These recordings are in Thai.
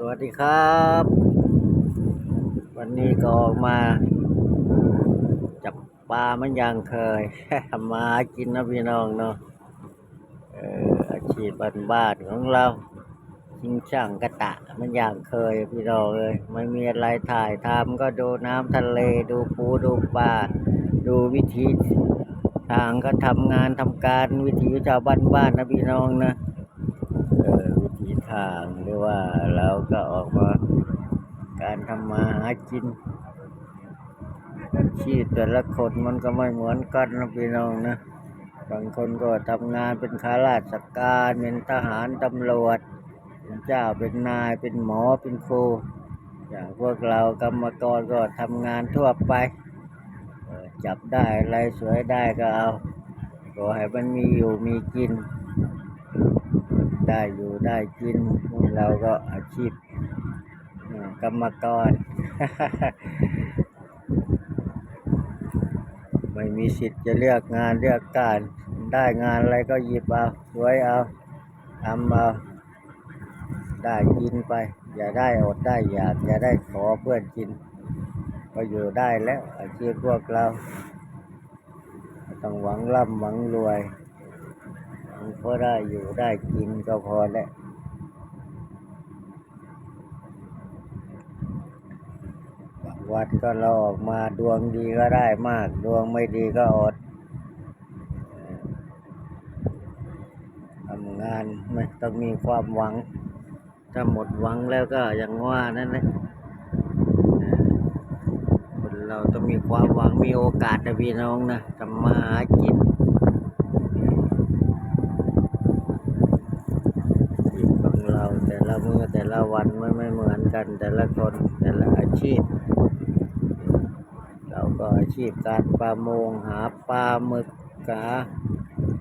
สวัสดีครับ วันนี้ก็ออกมา จับปลามันยังเคยมาหากินนะพี่น้องเนาะอาชีพบ้านๆของเราชิงช่างกระตะมันอย่างเคยพี่น้องเลยไม่มีอะไรถ่ายทำก็ดูน้ำทะเลดูปูดูปลาดูวิธีทางก็ทำงานทำการวิถีชาวบ้านๆนะพี่น้องนะ ทางหรือว่าเราก็ออกมาการทำมาหากินชีพแต่ละคนมันก็ไม่เหมือนกันนะพี่น้องนะบางคนก็ทำงานเป็นข้าราชการเป็นทหารตำรวจเป็นเจ้าเป็นนายเป็นหมอเป็นครูอย่างพวกเรากรรมกรก็ทำงานทั่วไป จับได้อะไรสวยได้ก็เอาขอให้มันมีอยู่มีกิน ได้อยู่ได้กินเราก็อาชีพกรรมกร ไม่มีสิทธิ์จะเลือกงานเลือกการ ได้งานอะไรก็หยิบเอาสวยเอาทำเอาได้กินไป อย่าได้อดได้อยาก อย่าได้ขอเพื่อนกิน ก็อยู่ได้แล้วอาชีพพวกเรา ต้องหวังร่ำหวังรวย มันก็ได้อยู่ได้กินก็พอแล้วบางวันก็เราออกมาดวงดีก็ได้มาก ดวงไม่ดีก็อดทำงานไม่ต้องมีความหวัง ถ้าหมดหวังแล้วก็อย่างว่านั่นแหละคนเราต้องมีความหวังมีโอกาสนะพี่น้องนะทำมาหากิน มือแต่ละวันไม่ไม่เหมือนกัน แต่ละคนแต่ละอาชีพ เราก็อาชีพการประมงหาปลาหมึกหา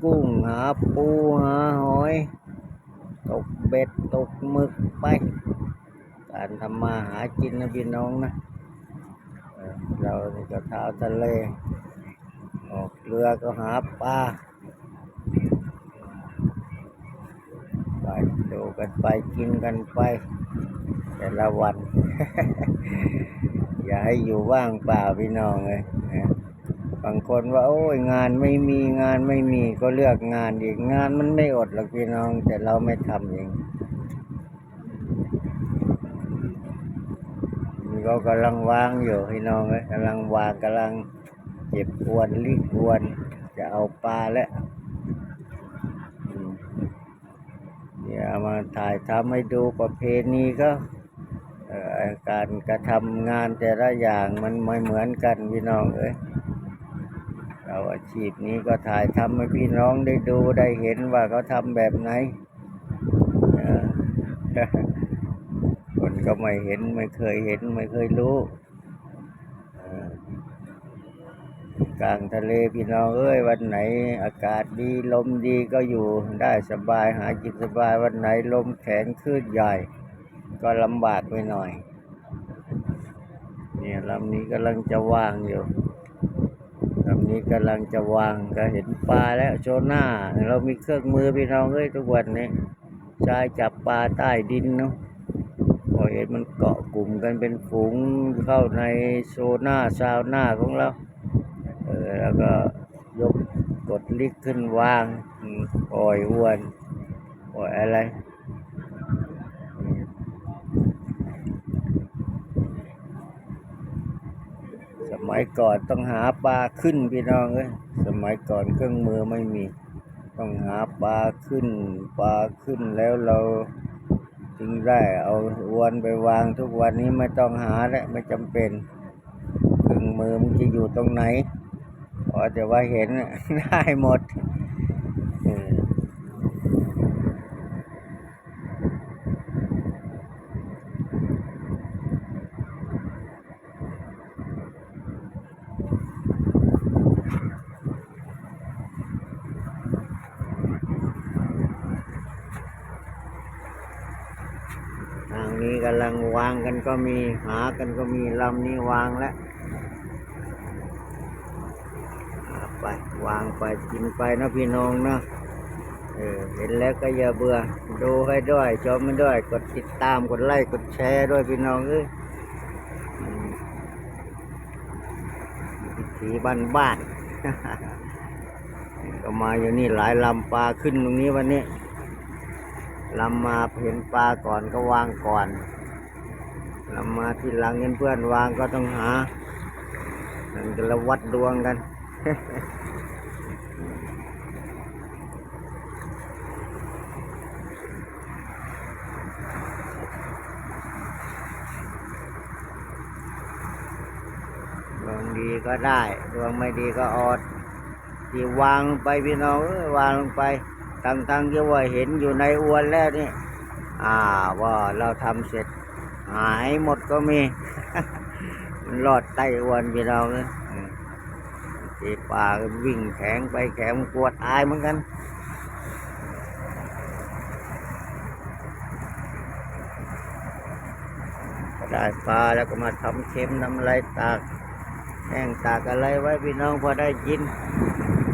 กุ้งหาปูหาหอย ตกเบ็ดตกหมึกไป การทำมาหากินนะพี่น้องนะเรานี่ก็เท้าทะเลออกเรือก็หาปลา ไปดูกันไปกินกันไป แต่ละวัน อย่าให้อยู่ว่างเปล่าพี่น้องเลยนะบางคนว่า โอ้ยงานไม่มีงานไม่มีก็เลือกงานอีกงานมันไม่อดหรอกพี่น้อง แต่เราไม่ทำเองนี่ก็กำลังวางอยู่พี่น้องเลยกำลังวางกำลังเก็บอวนลิกอวนจะเอาปลาแล้วอืม เนี่ยเอามาถ่ายทำให้ดูประเพณีก็การกระทำงานแต่ละอย่างมันไม่เหมือนกันพี่น้องเอ้ยเราอาชีพนี้ก็ถ่ายทำให้พี่น้องได้ดูได้เห็นว่าเขาทำแบบไหนคนก็ไม่เห็นไม่เคยเห็นไม่เคยรู้ กลางทะเลพี่น้องเอ้ยวันไหนอากาศดีลมดีก็อยู่ได้สบายหากินสบายวันไหนลมแข็งคลื่นใหญ่ ก็ลำบากไปหน่อย เนี่ยลำนี้กำลังจะวางอยู่ลำนี้กำลังจะวางก็เห็นปลาแล้วโชหน้า เรามีเครื่องมือพี่น้องเอ้ยทุกวันนี้ใช้จับปลาใต้ดินเนาะพอเห็นมันเกาะกลุ่มกันเป็นฝูงเข้าในโซน่าซาวน่าของเรา เออแล้วก็ยกกดลิกขึ้นวางปล่อยอ้วนปล่อยอะไรสมัยก่อนต้องหาปลาขึ้นพี่น้องเอ้ยสมัยก่อนเครื่องมือไม่มี ต้องหาปลาขึ้นปลาขึ้นแล้วเราจึงได้เอาอวนไปวางทุกวันนี้ไม่ต้องหาแล้วไม่จำเป็นเครื่องมือมันจะอยู่ตรงไหน พอแต่ว่าเห็นได้หมดออทางนี้กำลังวางกันก็มีหากันก็มีลำนี้วางแล้ว หาไป วางไปกินไปนะพี่น้องนะเออเห็นแล้วก็อย่าเบื่อ ดูให้ด้วยชมให้ด้วย กดติดตามกดไลค์กดแชร์ด้วยพี่น้องเอ้ยถีบ้านบ้านก็มาอยู่นี่หลายลำปลาขึ้นตรงนี้วันนี้ลำมาเห็นปลาก่อนก็วางก่อนลำมาที่หลังเห็นเพื่อนวางก็ต้องหามันก็ละวัดดวงกัน ดวงดีก็ได้ ดวงไม่ดีก็อดที่วางลงไปพี่น้องวางลงไปทั้งทั้งๆที่ว่าเห็นอยู่ในอวนแล้วนี่อ่าว่าเราทำเสร็จ หายหมดก็มีมันรอดใต้อวนพี่น้อง เอ้ยอืมที่ป่ากวิ่งแข็งไปแข็งปวดตายเหมือนกันได้ปลาแล้วก็มาทำเค็มทำอะไรตากแห้งตากอะไรไว้พี่น้องพอได้กิน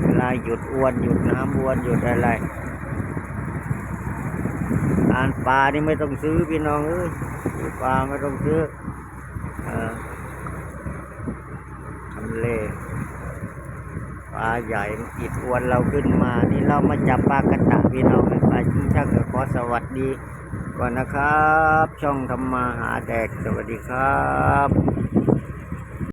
เวลาหยุดอ้วนหยุดน้ำอ้วนหยุดอะไรทานปลานี่ไม่ต้องซื้อพี่น้องเอ้ยปลาไม่ต้องซื้ออทำเล ปลาใหญ่อิดอวนเราขึ้นมา นี่เรามาจับปลากระตะพี่น้องปลาจิ้งชักก็ขอสวัสดีก่อนนะครับ ช่องทำมาหาแดกสวัสดีครับ